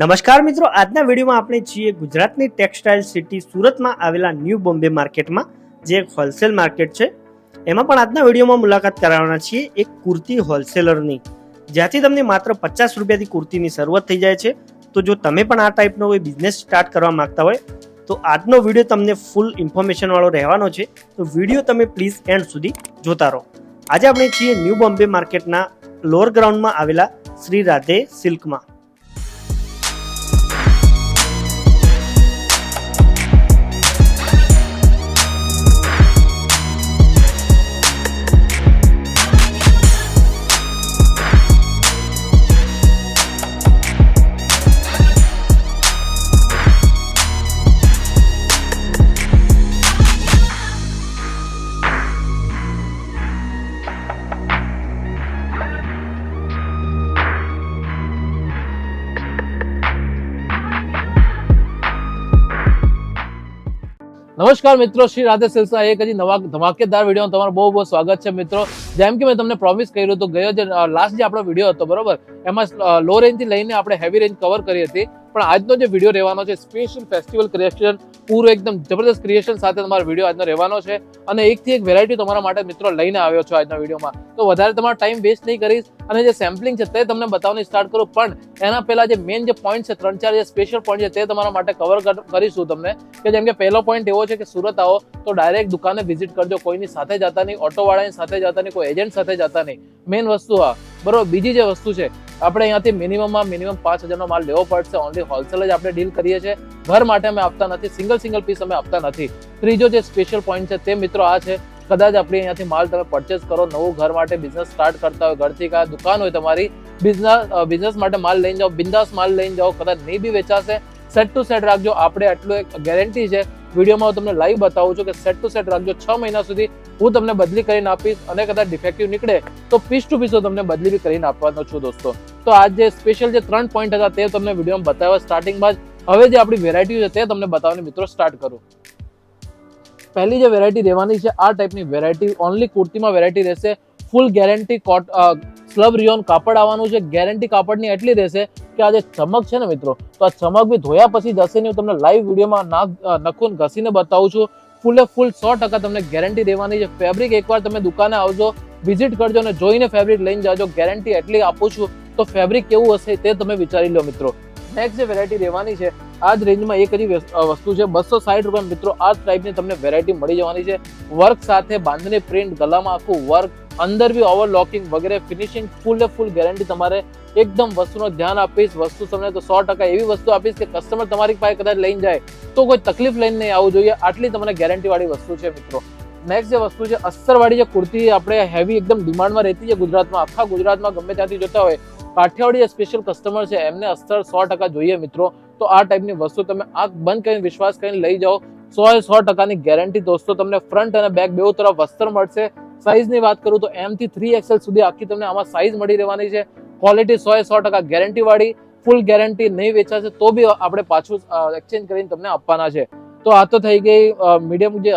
નમસ્કાર મિત્રો, આજના વિડીયોમાં આપણે છીએ ગુજરાતની ટેક્સટાઇલ સિટી સુરતમાં આવેલા ન્યૂ બોમ્બે માર્કેટમાં, જે એક હોલસેલ માર્કેટ છે. એમાં પણ આજના વિડીયોમાં મુલાકાત કરાવવાના છીએ એક કુર્તી હોલસેલરની. જ્યાંથી તમને માત્ર પચાસ રૂપિયાથી કુર્તીની શરૂઆત થઈ જાય છે. તો જો તમે પણ આ ટાઈપનો કોઈ બિઝનેસ સ્ટાર્ટ કરવા માંગતા હોય, તો આજનો વીડિયો તમને ફૂલ ઇન્ફોર્મેશનવાળો રહેવાનો છે. તો વીડિયો તમે પ્લીઝ એન્ડ સુધી જોતા રહો. આજે આપણે છીએ ન્યૂ બોમ્બે માર્કેટના લોઅર ગ્રાઉન્ડમાં આવેલા શ્રી રાધે સિલ્કમાં. નમસ્કાર મિત્રો, શ્રી રાધે સિલ્સના એક હજી નવા ધમાકેદાર વીડિયો તમારું બહુ બહુ સ્વાગત છે મિત્રો. જેમ કે મેં તમને પ્રોમિસ કર્યું હતું, ગયો જે લાસ્ટ જે આપણો વીડિયો હતો, બરોબર? એમાં લો રેન્જથી લઈને આપણે હેવી રેન્જ કવર કરી હતી. પણ આજનો જે વીડિયો રહેવાનો છે સ્પેશિયલ ફેસ્ટિવલ ક્રિએશન પૂરો એકદમ જબરદસ્ત ક્રિએશન સાથે તમારો વીડિયો આજનો રહેવાનો છે. અને એકથી એક વેરાયટી તમારા માટે મિત્રો લઈને આવ્યો છો આજના વિડીયોમાં તો વધારે તમારો ટાઈમ વેસ્ટ નહીં કરીશ. અને જે સેમ્પલિંગ છે, તે તમને બતાવવાની સ્ટાર્ટ કરું. પણ એના પહેલા જે મેઇન જે પોઈન્ટ છે, ત્રણ ચાર જે સ્પેશિયલ પોઈન્ટ છે, તે તમારા માટે કવર કરીશું તમને. કે જેમ કે પહેલો પોઈન્ટ એવો છે કે સુરત આવો, તો ડાયરેક્ટ દુકાને વિઝિટ કરજો. કોઈની સાથે જતા નહીં ઓટો વાળાની સાથે જતા નહીં, કોઈ એજન્ટ સાથે જતા નહીં. મેઇન વસ્તુ આ. બરોબર? બીજી જે વસ્તુ છે આપણે અહીંયાથી મિનિમમમાં મિનિમમ પાંચ હજારનો માલ લેવો પડશે. ઓનલી હોલસેલ જ આપણે ડીલ કરીએ છીએ. ઘર માટે અમે આપતા નથી સિંગલ સિંગલ પીસ અમે આપતા નથી. ત્રીજો જે સ્પેશિયલ પોઈન્ટ છે તે મિત્રો આ છે, કદાચ આપણે અહીંયાથી માલ તમે પરચેસ કરો, નવું ઘર માટે બિઝનેસ સ્ટાર્ટ કરતા હોય, ઘરથી કાં દુકાન હોય તમારી બિઝનેસ બિઝનેસ માટે માલ લઈને જાઓ, બિંદાસ માલ લઈને જાઓ, કદાચ નહીં બી વેચાશે. સેટ ટુ સેટ રાખજો, આપણે આટલું એક ગેરંટી છે વિડીયોમાં હું તમને લાઈવ બતાવું છું કે સેટ ટુ સેટ રાખજો. છ મહિના સુધી હું તમને બદલી કરીને આપીશ અને કદાચ ડિફેક્ટિવ નીકળે તો પીસ ટુ પીસ તમને બદલી બી કરીને આપવાનો છું દોસ્તો. તો આ જે સ્પેશિયલ જે ત્રણ પોઈન્ટ હતા તે તમને વિડીયોમાં બતાવ્યા સ્ટાર્ટિંગમાં જ. હવે જે આપણી વેરાયટી છે તે તમને બતાવવાની મિત્રો સ્ટાર્ટ કરું. પહેલી જે વેરાયટી રહેવાની છે, આ ટાઈપની વેરાયટી ઓનલી કુર્તીમાં વેરાયટી રહેશે. ફૂલ ગેરંટી કોટ સ્લબ રિયોન કાપડ આવવાનું છે, ગેરંટી કાપડની એટલી રહેશે કે આ જે ચમક છે ને મિત્રો, તો આ ચમક બી ધોયા પછી જશે નહીં, હું તમને લાઈવ વિડીયોમાં નાક નખુન ઘસીને બતાવું છું. ફૂલે ફૂલ સો ટકા તમને ગેરંટી દેવાની છે. ફેબ્રિક એકવાર તમે દુકાને આવજો વિઝિટ કરજો અને જોઈને ફેબ્રિક લઈને જાજો. ગેરંટી એટલી આપું છું, તો ફેબ્રિક કેવું હશે તે તમે વિચારી લો મિત્રો. નેક્સ્ટ જે વેરાયટી રહેવાની છે, આ જ રેન્જમાં એક હજી વસ્તુ છે. બસો સાઠ રૂપિયા મિત્રો, આ ટાઈપની તમને વેરાયટી મળી જવાની છે. વર્ક સાથે બાંધણી પ્રિન્ટ ગલામાં આખું વર્ક અંદર બી ઓવરલોકિંગ વગેરે ફિનિશિંગ ફૂલ ફૂલ ગેરંટી તમારે એકદમ વસ્તુનો ધ્યાન આપીશ, વસ્તુ તમને તો સો ટકા એવી વસ્તુ આપીશ કે કસ્ટમર તમારી પાસે કદાચ લઈને જાય, તો કોઈ તકલીફ લઈને નહીં આવવું જોઈએ. આટલી તમને ગેરંટીવાળી વસ્તુ છે મિત્રો. નેક્સ્ટ જે વસ્તુ છે અસ્તરવાળી જે કુર્તી આપણે હેવી એકદમ ડિમાન્ડમાં રહેતી છે ગુજરાતમાં, આખા ગુજરાતમાં ગમે ત્યાંથી જોતા હોય, કાઠિયાવાડી સ્પેશિયલ કસ્ટમર છે, એમને અસ્તર સો ટકા જોઈએ મિત્રો. તો આ ટાઈપની વસ્તુ તમે આંખ બંધ કરીને, વિશ્વાસ કરીને લઈ જાઓ, સો એ સો ટકાની ગેરંટી દોસ્તો તમને ફ્રન્ટ અને બેક બેઉ તરફ વસ્ત્ર મળશે. સાઇઝની વાત કરું તો એમ થી થ્રી એક્સેલ સુધી આખી તમને આમાં સાઇઝ મળી રહેવાની છે. ક્વોલિટી સો એ સો ટકા ગેરંટી વાળી ફૂલ ગેરંટી નહીં વેચાશે તો બી આપણે પાછું એક્સચેન્જ કરીને તમને આપવાના છે. તો આ તો થઈ ગઈ મીડિયમ જે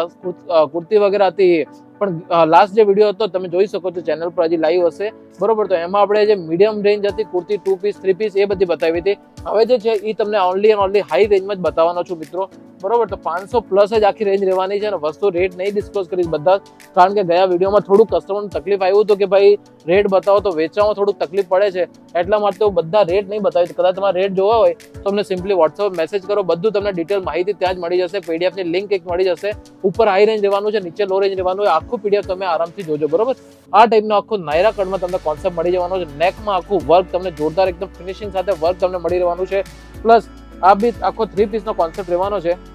કુર્તી વગેરે હતી પણ લાસ્ટ જે વીડિયો હતો, તમે જોઈ શકો છો ચેનલ પર હજી લાઈવ હશે. બરોબર, તો એમાં આપણે જે મીડિયમ રેન્જ હતી, kurti two piece three piece એ બધી બતાવી હતી. હવે જે છે એ તમને ઓનલી એન્ડ ઓનલી હાઈ રેન્જમાં જ બતાવવાનો છું મિત્રો. બરોબર? તો પાંચસો પ્લસ જ આખી રેન્જ રહેવાની છે અને વસ્તુ રેટ નહીં ડિસ્ક્લોઝ કરીશ બધા. કારણ કે ગયા વિડીયોમાં થોડુંક કસ્ટમરને તકલીફ આવ્યું હતું કે ભાઈ રેટ બતાવો તો વેચવામાં થોડુંક તકલીફ પડે છે. એટલા માટે હું બધા રેટ નહીં બતાવી કદાચ તમારે રેટ જોવા હોય તો તમને સિમ્પલી વોટ્સઅપ મેસેજ કરો. બધું તમને ડિટેલ માહિતી ત્યાં જ મળી જશે. પીડીએફની લિંક એક મળી જશે. ઉપર હાઈ રેન્જ રહેવાનું છે, નીચે લો રેન્જ રહેવાનું હોય આખું પીડીએફ તમે આરામથી જોજો. બરોબર? આ ટાઈપનો આખું નાયરા કડમાં તમને કોન્સેપ્ટ મળી જવાનો છે. નેકમાં આખું વર્ક તમને જોરદાર એકદમ ફિનિશિંગ સાથે વર્ક તમને મળી રહેવાનું છે. પ્લસ આ બી આખો થ્રી પીસનો કોન્સેપ્ટ રહેવાનો છે.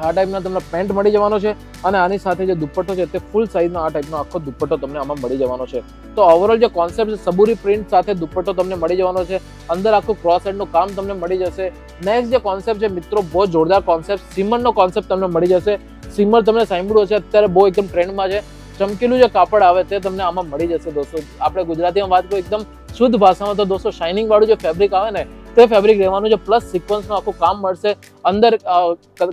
આ ટાઈપના તમને પેન્ટ મળી જવાનો છે અને આની સાથે જે દુપટ્ટો છે તે ફૂલ સાઇઝનો આ ટાઈપનો આખો દુપટ્ટો તમને આમાં મળી જવાનો છે. તો ઓવરઓલ જે કોન્સેપ્ટ છે, સબુરી પ્રિન્ટ સાથે દુપટ્ટો તમને મળી જવાનો છે. અંદર આખું ક્રોસ હેડનું કામ તમને મળી જશે. નેક્સ્ટ જે કોન્સેપ્ટ છે, મિત્રો, બહુ જોરદાર કોન્સેપ્ટ સિમરનો કોન્સેપ્ટ તમને મળી જશે. સિમર તમને સાંભળ્યું હશે, અત્યારે બહુ એકદમ ટ્રેન્ડમાં છે. ચમકેલું જે કાપડ આવે તે તમને આમાં મળી જશે, દોસ્તો. આપણે ગુજરાતીમાં વાત કરીએ, એકદમ શુદ્ધ ભાષામાં તો દોસ્તો શાઇનિંગ વાળું જે ફેબ્રિક આવે ને, તે ફેબ્રિક રહેવાનું છે. પ્લસ સિક્વન્સનું આખું કામ મળશે. અંદર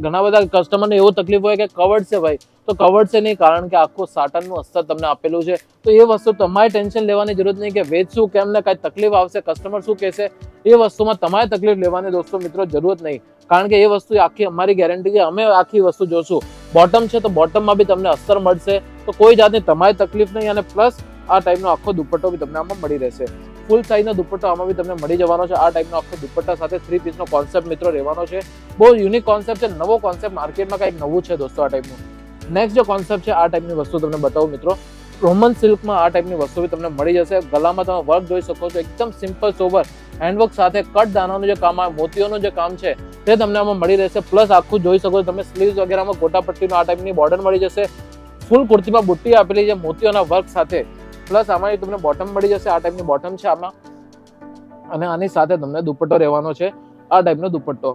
ઘણા બધા કસ્ટમરને એવો તકલીફ હોય કે કવર્ડ છે ભાઈ, તો કવડશે નહીં કારણ કે આખું સાટનનું અસ્તર તમને આપેલું છે. તો એ વસ્તુ તમારે ટેન્શન લેવાની જરૂર નહીં કે વેચશું કેમ ને કાંઈ તકલીફ આવશે કસ્ટમર શું કહેશે, એ વસ્તુમાં તમારે તકલીફ લેવાની દોસ્તો મિત્રો જરૂરત નહીં. કારણ કે એ વસ્તુ આખી અમારી ગેરંટી છે, અમે આખી વસ્તુ જોશું. બોટમ છે તો બોટમમાં બી તમને અસ્તર મળશે. તો કોઈ જાતની તમારી તકલીફ નહીં અને પ્લસ આ ટાઈપનો આખો દુપટ્ટો બી તમને આમાં મળી રહેશે. ફૂલ સાઇઝનો દુપટ્ટો આમાં બી તમને મળી જવાનો છે. આ ટાઈપનો આખો દુપટ્ટા સાથે થ્રી પીસનો કોન્સેપ્ટ મિત્રો રહેવાનો છે. બહુ યુનિક કોન્સેપ્ટ છે. નવો કોન્સેપ્ટ માર્કેટમાં કંઈક નવું છે દોસ્તો આ ટાઈપનું. નેક્સ્ટ જે કોન્સેપ્ટ છે, આ ટાઈપની વસ્તુ તમને બતાવું મિત્રો. રોમન સિલ્કમાં આ ટાઈપની વસ્તુ બી તમને મળી જશે. ગલામાં તમે વર્ક જોઈ શકો છો. એકદમ સિમ્પલ સોબર હેન્ડવર્ક સાથે કટ દાનાનું જે કામ આવે મોતીઓનું જે કામ છે, તે તમને આમાં મળી રહેશે. પ્લસ આખું જોઈ શકો છો તમે સ્લીવ્સ વગેરેમાં ગોટાપટ્ટીનું આ ટાઈપની બોર્ડર મળી જશે. ફૂલ કુર્તીમાં બુટ્ટી આપેલી છે મોતીઓના વર્ક સાથે. પ્લસ આમાં તમને બોટમ મળી જશે, આ ટાઈપની બોટમ છે આમાં. અને આની સાથે તમને દુપટ્ટો રહેવાનો છે, આ ટાઈપનો દુપટ્ટો.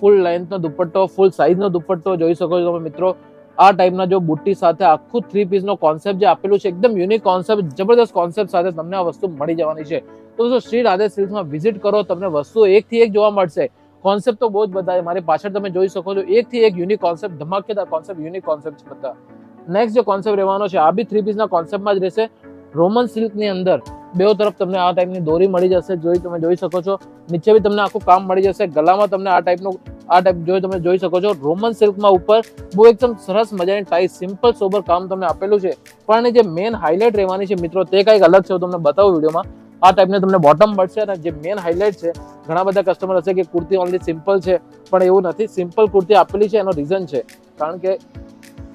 ફૂલ લેન્થનો દુપટ્ટો ફૂલ સાઇઝનો દુપટ્ટો જોઈ શકો છો તમે મિત્રો. આ ટાઈપના જો બુટ્ટી સાથે આખું થ્રી પીસનો કોન્સેપ્ટ જે આપેલું છે, એકદમ યુનિક કોન્સેપ્ટ જબરદસ્ત કોન્સેપ્ટ સાથે તમને આ વસ્તુ મળી જવાની છે. તો દોસ્તો, શ્રી રાધે સિલ્સમાં વિઝિટ કરો, તમને વસ્તુ એકથી એક જોવા મળશે. કોન્સેપ્ટ તો બહુ જ બધા મારી પાછળ તમે જોઈ શકો છો, એકથી એક યુનિક કોન્સેપ્ટ ધમાકેદાર કોન્સેપ્ટ યુનિક કોન્સેપ્ટ છે બધા. નેક્સ્ટ જે કોન્સેપ્ટ રહેવાનો છે, આ બી થ્રી પીસના કોન્સેપ્ટમાં જ રહેશે. રોમન સિલ્કની અંદર બેઉ તરફ તમને આ ટાઈપની દોરી મળી જશે, જોઈ તમે જોઈ શકો છો. નીચે બી તમને આખું કામ મળી જશે. ગલામાં તમને આ ટાઈપનું આ ટાઈપ જોઈ તમે જોઈ શકો છો. રોમન સિલ્કમાં ઉપર બહુ એકદમ સરસ મજાની ટાઈસ સિમ્પલ સોબર કામ તમને આપેલું છે. પણ જે મેન હાઇલાઇટ રહેવાની છે, મિત્રો, તે કંઈક અલગ છે, હું તમને બતાવું વિડીયોમાં. આ ટાઈપને તમને બોટમ મળશે અને જે મેન હાઇલાઇટ છે, ઘણા બધા કસ્ટમર હશે કે કુર્તી ઓનલી સિમ્પલ છે, પણ એવું નથી. સિમ્પલ કુર્તી આપેલી છે, એનો રીઝન છે. કારણ કે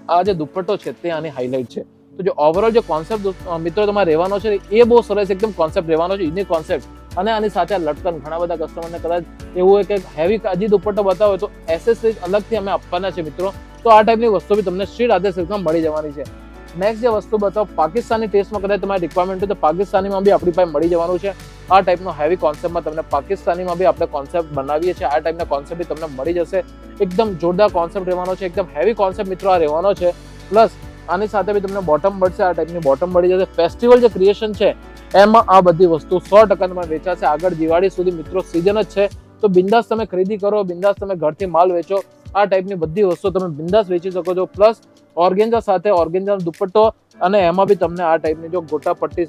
આ જે દુપટ્ટો છે તે આની હાઇલાઇટ છે. તો જે ઓવરઓલ જે કોન્સેપ્ટ મિત્રો તમારે રહેવાનો છે એ બહુ સરસ એકદમ કોન્સેપ્ટ રહેવાનો છે યુનિક કોન્સેપ્ટ અને આની સાથે લટકન, ઘણા બધા કસ્ટમરને કદાચ એવું હોય કે હેવી હજી દુપટ્ટો બતાવો તો એસેસરીઝ અલગથી અમે આપવાના છે મિત્રો. તો આ ટાઈપની વસ્તુ બી તમને શ્રી રાધે સિલ્કમાં મળી જવાની છે. નેક્સ્ટ જે વસ્તુ બતાવો, પાકિસ્તાની ટેસ્ટમાં કદાચ તમારી રિક્વાયરમેન્ટ હોય તો પાકિસ્તાનીમાં બી આપણી પાસે મળી જવાનું છે. આ ટાઈપનો હેવી કોન્સેપ્ટમાં તમને પાકિસ્તાનીમાં બી આપણે કોન્સેપ્ટ બનાવીએ છીએ. આ ટાઈપના કોન્સેપ્ટ બી તમને મળી જશે. એકદમ જોરદાર કોન્સેપ્ટ રહેવાનો છે. એકદમ હેવી કોન્સેપ્ટ મિત્રો આ રહેવાનો છે. પ્લસ આની સાથે બી તમને બોટમ મળશે. આ ટાઈપની બોટમ મળી જશે. ફેસ્ટિવલ જે ક્રિએશન છે, એમાં આ બધી વસ્તુ સો ટકા તમારે વેચાશે. આગળ દિવાળી સુધી મિત્રો સિઝન જ છે. તો બિંદાસ તમે ખરીદી કરો. બિંદાસ તમે ઘરથી માલ વેચો. આ ટાઈપની બધી વસ્તુ તમે બિંદાસ વેચી શકો છો. પ્લસ ઓર્ગેન્જા સાથે ઓર્ગેન્જાનો દુપટ્ટો અને એમાં બી તમને આ ટાઈપની જો ગોટા પટ્ટી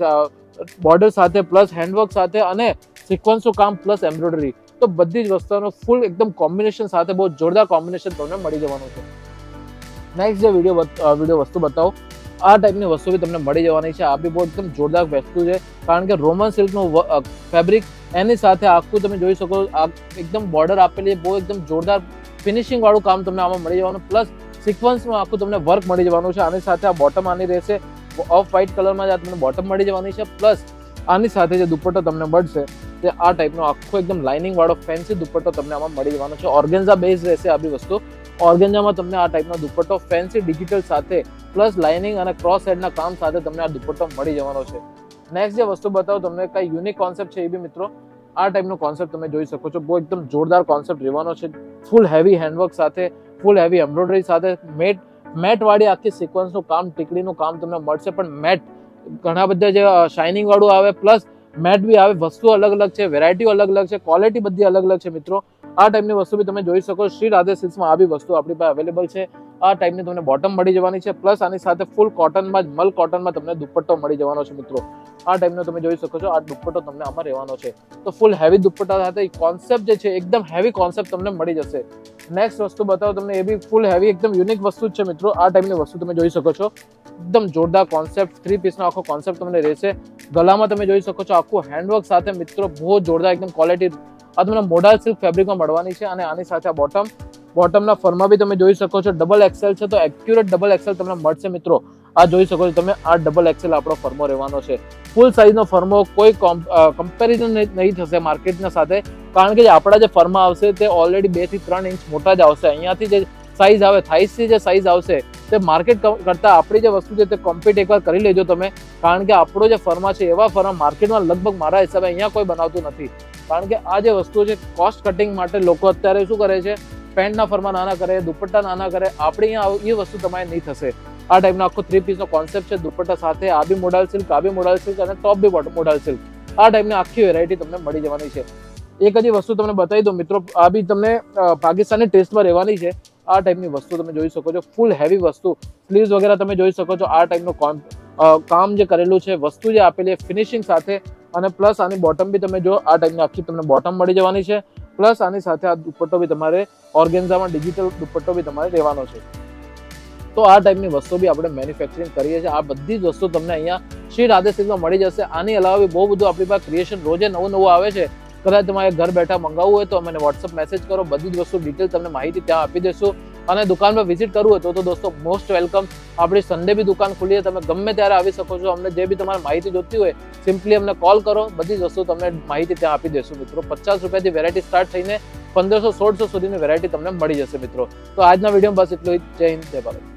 બોર્ડર સાથે પ્લસ હેન્ડવર્ક સાથે અને સિક્વન્સનું કામ પ્લસ એમ્બ્રોઇડરી તો બધી જ વસ્તુનો ફૂલ એકદમ કોમ્બિનેશન સાથે બહુ જોરદાર કોમ્બિનેશન તમને મળી જવાનું છે. નેક્સ્ટ જે વીડિયો વીડિયો વસ્તુ બતાવો. આ ટાઈપની વસ્તુ બી તમને મળી જવાની છે. આ બી બહુ એકદમ જોરદાર વસ્તુ છે. કારણ કે રોમન સિલ્કનું ફેબ્રિક એની સાથે આખું તમે જોઈ શકો, આ એકદમ બોર્ડર આપેલી બહુ એકદમ જોરદાર ફિનિશિંગવાળું કામ તમને આમાં મળી જવાનું. પ્લસ સિક્વન્સમાં આખું તમને વર્ક મળી જવાનું છે. આની સાથે આ બોટમ આની રહેશે. ઓફ વ્હાઇટ કલરમાં જ આ તમને બોટમ મળી જવાની છે. પ્લસ આની સાથે જે દુપટ્ટો તમને મળશે, તે આ ટાઈપનો આખો એકદમ લાઇનિંગ વાળો ફેન્સી દુપટ્ટો તમને આમાં મળી જવાનો છે. ઓર્ગેન્ઝા બેઝ રહેશે આ બી વસ્તુ ઓર્ગેન્ઝામાં તમને આ ટાઈપનો દુપટ્ટો ફેન્સી ડિજિટલ સાથે પ્લસ લાઇનિંગ અને ક્રોસ હેડના કામ સાથે તમને આ દુપટ્ટો મળી જવાનો છે. નેક્સ્ટ જે વસ્તુ બતાવો, તમને કઈ યુનિક કોન્સેપ્ટ છે એ બી મિત્રો, આ ટાઈપનો કોન્સેપ્ટ તમે જોઈ શકો છો. બહુ એકદમ જોરદાર કોન્સેપ્ટ રહેવાનો છે. ફૂલ હેવી હેન્ડવર્ક સાથે ફૂલ હેવી એમ્બ્રોઇડરી સાથે મેટ મેટ વાળી આખી સિક્વન્સનું કામ, ટીકડીનું કામ તમને મળશે. પણ મેટ, ઘણા બધા જે શાઇનિંગ વાળું આવે પ્લસ મેટ બી આવે, વસ્તુ અલગ અલગ છે વેરાયટીઓ અલગ અલગ છે ક્વોલિટી બધી અલગ અલગ છે મિત્રો. આ ટાઈપની વસ્તુ બી તમે જોઈ શકો. શ્રી રાધે સિલ્સમાં આ બી વસ્તુ આપણી પાસે અવેલેબલ છે. આ ટાઈપની તમને બોટમ મળી જવાની છે. પ્લસ આની સાથે ફૂલ કોટનમાં જ મલ કોટનમાં તમને દુપટ્ટો મળી જવાનો છે મિત્રો. આ ટાઈપનો તમે જોઈ શકો છો, આ દુપટ્ટો તમને આમાં રહેવાનો છે. તો ફૂલ હેવી દુપટ્ટા સાથે કોન્સેપ્ટ જે છે એકદમ હેવી કોન્સેપ્ટ તમને મળી જશે. નેક્સ્ટ વસ્તુ બતાવો તમને, એ બી ફૂલ હેવી એકદમ યુનિક વસ્તુ જ છે મિત્રો. આ ટાઈપની વસ્તુ તમે જોઈ શકો છો. એકદમ જોરદાર કોન્સેપ્ટ થ્રી પીસનો આખો કોન્સેપ્ટ તમને રહેશે. ગલામાં તમે જોઈ શકો છો, આખું હેન્ડવર્ક સાથે મિત્રો બહુ જોરદાર, એકદમ ક્વોલિટી આ તમને મોડાલ સિલ્ક ફેબ્રિકમાં મળવાની છે અને આની સાથે આ બોટમ બોટમના ફરમાં બી તમે જોઈ શકો છો ડબલ એક્સેલ છે તો એક્યુરેટ ડબલ એક્સેલ તમને મળશે મિત્રો. આ જોઈ શકો છો તમે, આ ડબલ એક્સેલ આપણો ફર્મો રહેવાનો છે. ફૂલ સાઇઝનો ફર્મો કોઈ કમ્પેરિઝન નહીં થશે માર્કેટના સાથે. કારણ કે જે આપણા જે ફર્મા આવશે તે ઓલરેડી બેથી ત્રણ ઇંચ મોટા જ આવશે. અહીંયાથી જે સાઇઝ આવે થાઈસથી જે સાઇઝ આવશે, તે માર્કેટ કરતાં આપણી જે વસ્તુ છે તે કોમ્પિટ એકવાર કરી લેજો તમે. કારણ કે આપણો જે ફર્મા છે, એવા ફર્મા માર્કેટમાં લગભગ મારા હિસાબે અહીંયા કોઈ બનાવતું નથી. કારણ કે આ જે વસ્તુ છે કોસ્ટ કટિંગ માટે લોકો અત્યારે શું કરે છે પેન્ટના ફરમાં નાના કરે, દુપટ્ટા નાના કરે, આપણે અહીંયા એ વસ્તુ તમારે નહીં થશે. આ ટાઈપનો આખો થ્રી પીસનો કોન્સેપ્ટ છે, દુપટ્ટા સાથે, આ બી મોડાલ સિલ્ક આ બી મોડાલ સિલ્ક અને ટોપ બી મોડાલ સિલ્ક આ ટાઈપની આખી વેરાયટી તમને મળી જવાની છે. એક હજી વસ્તુ તમને બતાવી દઉં મિત્રો, આ બી તમને પાકિસ્તાની ટેસ્ટમાં રહેવાની છે. આ ટાઈપની વસ્તુ તમે જોઈ શકો છો ફૂલ હેવી વસ્તુ. સ્લીવ્સ વગેરે તમે જોઈ શકો છો, આ ટાઈપનું કામ જે કરેલું છે, વસ્તુ જે આપેલી ફિનિશિંગ સાથે અને પ્લસ આની બોટમ બી તમે જો આ ટાઈપની આખી તમને બોટમ મળી જવાની છે. પ્લસ આની સાથે આ દુપટ્ટો બી તમારે, ઓર્ગેન્ઝામાં ડિજિટલ દુપટ્ટો બી તમારે રહેવાનો છે. તો આ ટાઈપની વસ્તુ બી આપણે મેન્યુફેક્ચરિંગ કરીએ છીએ. આ બધી જ વસ્તુ તમને અહીંયા શ્રી રાધે સિલ્કમાં મળી જશે. આની અલાવા બી બહુ બધું આપણી પાસે ક્રિએશન રોજે નવું નવું આવે છે. કદાચ તમારે ઘર બેઠા મંગાવવું હોય તો મને વોટ્સઅપ મેસેજ કરો. બધી જ વસ્તુ ડિટેલ તમને માહિતી ત્યાં આપી દઈશું. અને દુકાન પર વિઝિટ કરવું હોય તો દોસ્તો મોસ્ટ વેલકમ આપણી સન્ડે બી દુકાન ખુલી તમે ગમે ત્યારે આવી શકો છો. અમને જે બી તમારે માહિતી જોતી હોય સિમ્પલી અમને કોલ કરો. બધી જ વસ્તુ તમને માહિતી ત્યાં આપી દેશું મિત્રો. પચાસ રૂપિયાથી વેરાયટી સ્ટાર્ટ થઈને પંદરસો, સોળસો સુધીની વેરાયટી તમને મળી જશે મિત્રો. તો આજના વીડિયો બસ એટલું જય હિન્દ, જય ભારત.